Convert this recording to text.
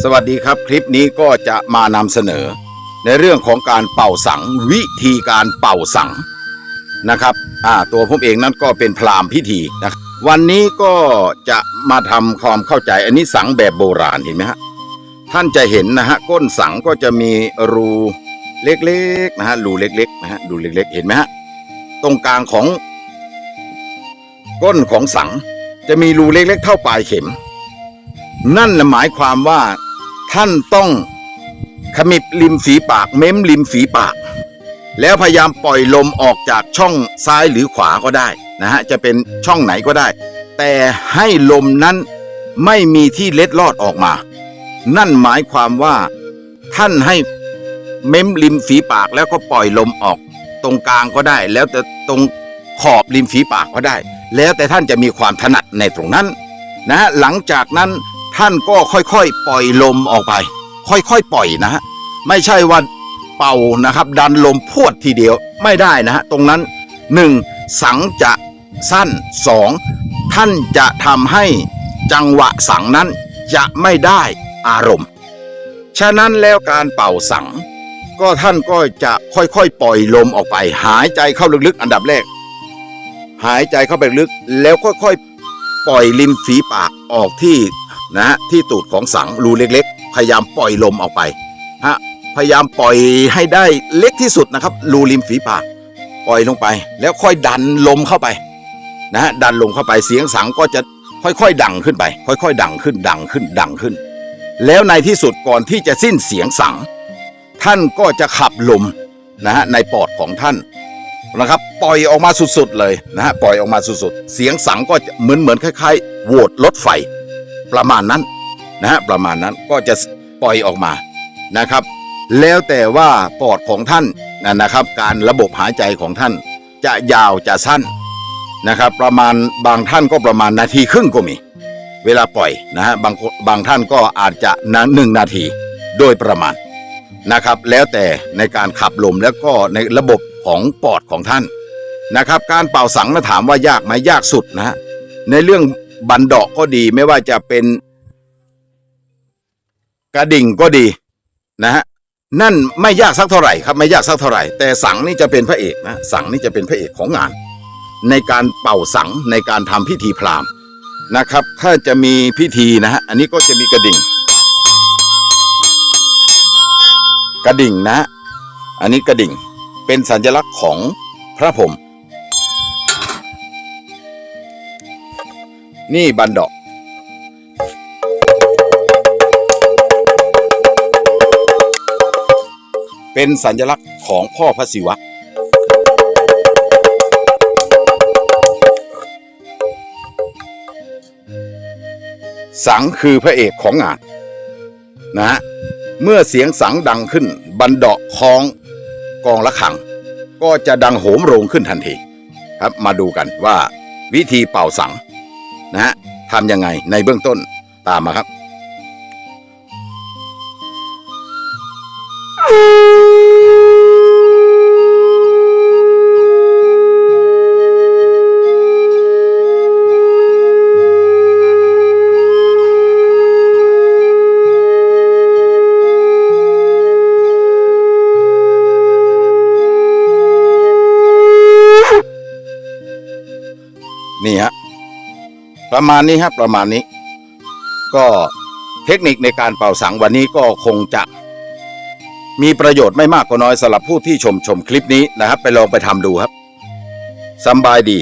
สวัสดีครับคลิปนี้ก็จะมานำเสนอ ในเรื่องของการเป่าสังวิธีการเป่าสังนะครับอ่าตัวผมเองนั้นก็เป็นพราหมณ์พิธีนะวันนี้ก็จะมาทำความเข้าใจอันนี้สังแบบโบราณเห็นไหมฮะท่านจะเห็นนะฮะก้นสังก็จะมีรูเล็กๆนะฮะรูเล็กๆนะฮะรูเล็กๆ เห็นไหมฮะตรงกลางของก้นของสังจะมีรูเล็กๆ เท่าปลายเข็ม นั่นหมายความว่าท่านต้องขมิบริมฝีปาก เม้มริมฝีปาก แล้วพยายามปล่อยลมออกจากช่องซ้ายหรือขวาก็ได้นะฮะจะเป็นช่องไหนก็ได้ แต่ให้ลมนั้นไม่มีที่เล็ดลอดออกมา นั่นหมายความว่าท่านให้เม้มริมฝีปากแล้วก็ปล่อยลมออก ตรงกลางก็ได้ แล้วแต่ตรงขอบริมฝีปากก็ได้ แล้วแต่ท่านจะมีความถนัดในตรงนั้นนะฮะหลังจากนั้น ท่านก็ค่อยๆ ปล่อยลมออกไป ค่อยๆ ปล่อยนะฮะไม่ใช่ว่าเป่านะครับ ดันลมพวดทีเดียวไม่ได้นะฮะตรงนั้นหนึ่งสังจะสั้นสองท่านจะทำให้จังหวะสังนั้นจะไม่ได้อารมณ์ ฉะนั้นแล้วการเป่าสัง ก็ท่านก็จะค่อยๆ ปล่อยลมออกไป หายใจเข้าลึกๆ อันดับแรก หายใจเข้าไปลึกแล้วค่อยๆ ปล่อยริมฝีปากออกที่ นะฮะที่ตูดของสังรูเล็กๆ พยายามปล่อยลมออกไปฮะพยายามปล่อยให้ได้เล็กที่สุดนะครับรูริมฝีปากปล่อยลงไป แล้วค่อยดันลมเข้าไปนะฮะดันลมเข้าไปเสียงสังก็จะค่อยๆ ดังขึ้นไป ค่อยๆ ดังขึ้นดังขึ้นดังขึ้น แล้วในที่สุดก่อนที่จะสิ้นเสียงสัง ท่านก็จะขับลมนะฮะในปอดของท่านนะครับปล่อยออกมาสุดๆเลยนะฮะปล่อยออกมาสุดๆ เสียงสังก็จะเหมือนเหมือนคล้ายๆโหวตรถไฟ ประมาณนั้นนะฮะประมาณนั้นก็จะปล่อยออกมานะครับ แล้วแต่ว่าปอดของท่านนะนะครับ การระบบหายใจของท่านจะยาวจะสั้นนะครับ ประมาณบางท่านก็ประมาณนาทีครึ่งก็มี เวลาปล่อยนะฮะบางบางท่านก็อาจจะนะหนึ่งนาทีโดยประมาณนะครับ แล้วแต่ในการขับลมแล้วก็ในระบบของปอดของท่านนะครับ การเป่าสังนะถามว่ายากไหมยากสุดนะฮะในเรื่อง บันดาะก็ดีไม่ว่าจะเป็นกระดิ่งก็ดีนะฮะนั่นไม่ยากสักเท่าไหร่ครับไม่ยากสักเท่าไหร่ แต่สังนี่จะเป็นพระเอกนะสังนี่จะเป็นพระเอกของงาน ในการเป่าสังในการทำพิธีพราหมณ์นะครับ ถ้าจะมีพิธีนะฮะอันนี้ก็จะมีกระดิ่ง กระดิ่งนะ อันนี้กระดิ่งเป็นสัญลักษณ์ของพระพรหม นี่บันดอกเป็นสัญลักษณ์ของพ่อพระศิวะ สังคือพระเอกของงานนะฮะ เมื่อเสียงสังดังขึ้น บันเดาะคล้องกองละขัง ก็จะดังโหมโรงขึ้นทันที ครับ มาดูกันว่าวิธีเป่าสัง นะฮะทำยังไงในเบื้องต้นตามมาครับ นี่ฮะ ประมาณนี้ครับประมาณนี้ ก็เทคนิคในการเป่าสังวันนี้ก็คงจะมีประโยชน์ไม่มากก็น้อยสำหรับผู้ที่ชมชมคลิปนี้นะครับ ไปลองไปทำดูครับสบายดี